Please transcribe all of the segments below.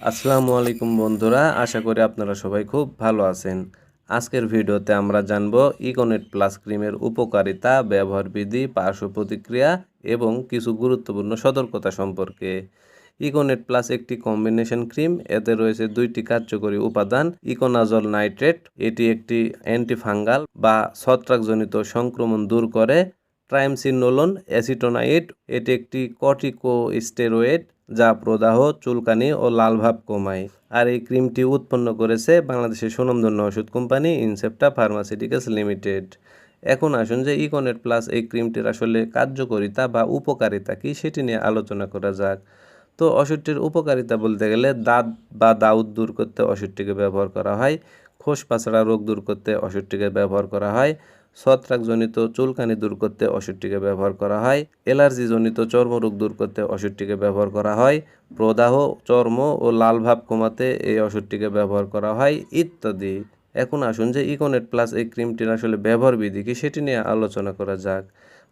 আসসালামু আলাইকুম বন্ধুরা, আশা করি আপনারা সবাই খুব ভালো আছেন। আজকের ভিডিওতে আমরা জানব ইকোনেট প্লাস ক্রিমের উপকারিতা ব্যবহার বিধি পার্শ্ব প্রতিক্রিয়া এবং কিছু গুরুত্বপূর্ণ সতর্কতা সম্পর্কে। ইকোনেট প্লাস একটি কম্বিনেশন ক্রিম, এতে রয়েছে দুইটি কার্যকরী উপাদান, ইকোনাজল নাইট্রেট, এটি একটি অ্যান্টিফাঙ্গাল বা ছত্রাকজনিত সংক্রমণ দূর করে, ট্রাইমসিনোলন অ্যাসিটোনাইট, এটি একটি কর্টিকোস্টেরয়েড যা প্রদাহ, চুলকানি ও লালভাব কমায়। আর এই ক্রিমটি উৎপন্ন করেছে বাংলাদেশের সুনামধন্য ওষুধ কোম্পানি ইনসেপ্টা ফার্মাসিউটিক্যালস লিমিটেড। এখন আসুন যে ইকোনেট প্লাস এই ক্রিমটির আসলে কার্যকারিতা বা উপকারিতা কি সেটি নিয়ে আলোচনা করা যাক। তো ওষুধটির উপকারিতা বলতে গেলে দাঁত বা দাউদ দূর করতে ওষুধটিকে ব্যবহার করা হয় খোস পাছড়া রোগ দূর করতে ওষুধটিকে ব্যবহার করা হয় ছত্রাকজনিত চুলকানি দূর করতে ওষুধটিকে ব্যবহার করা হয়। অ্যালার্জিজনিত চর্মরোগ দূর করতে ওষুধটিকে ব্যবহার করা হয়। প্রদাহ, চর্ম ও লাল ভাব কমাতে এই ওষুধটিকে ব্যবহার করা হয় ইত্যাদি। এখন আসুন যে ইকোনেট প্লাস এই ক্রিমটির আসলে ব্যবহার বিধি কি সেটি নিয়ে আলোচনা করা যাক।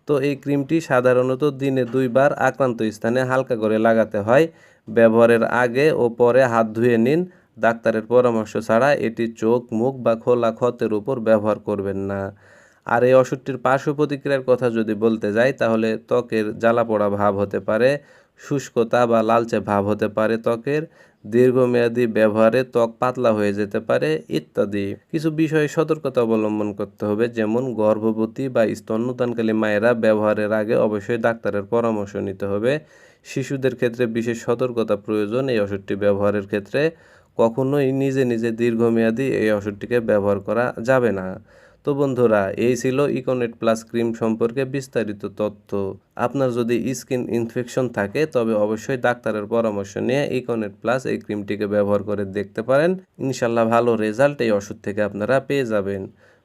তো এই ক্রিমটি সাধারণত দিনে দুইবার আক্রান্ত স্থানে হালকা করে লাগাতে হয়। ব্যবহারের আগে ও পরে হাত ধুয়ে নিন। ডাক্তারের পরামর্শ ছাড়া এটি চোখ, মুখ বা খোলা ক্ষতের উপর ব্যবহার করবেন না। আর এই ওষুধটির পার্শ্ব প্রতিক্রিয়ার কথা যদি বলতে যাই, তাহলে ত্বকের জ্বালা পোড়া ভাব হতে পারে, শুষ্কতা বা লালচে ভাব হতে পারে ত্বকের, দীর্ঘমেয়াদী ব্যবহারে ত্বক পাতলা হয়ে যেতে পারে ইত্যাদি। কিছু বিষয়ে সতর্কতা অবলম্বন করতে হবে, যেমন গর্ভবতী বা স্তন্যদানকালী মায়েরা ব্যবহারের আগে অবশ্যই ডাক্তারের পরামর্শ নিতে হবে। শিশুদের ক্ষেত্রে বিশেষ সতর্কতা প্রয়োজন এই ওষুধটি ব্যবহারের ক্ষেত্রে। কখনোই নিজে নিজে দীর্ঘমেয়াদী এই ওষুধটিকে ব্যবহার করা যাবে না। তো বন্ধুরা, এই ছিল ইকোনেট প্লাস ক্রিম সম্পর্কে বিস্তারিত তথ্য। আপনার যদি স্কিন ইনফেকশন থাকে, তবে অবশ্যই ডাক্তারের পরামর্শ নিয়ে ইকোনেট প্লাস এই ক্রিমটিকে ব্যবহার করে দেখতে পারেন। ইনশাল্লাহ ভালো রেজাল্ট এই ওষুধ থেকে আপনারা পেয়ে যাবেন।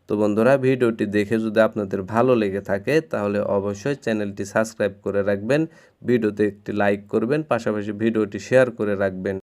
তো বন্ধুরা, ভিডিওটি দেখে যদি আপনাদের ভালো লেগে থাকে, তাহলে অবশ্যই চ্যানেলটি সাবস্ক্রাইব করে রাখবেন, ভিডিওতে একটি লাইক করবেন, পাশাপাশি ভিডিওটি শেয়ার করে রাখবেন।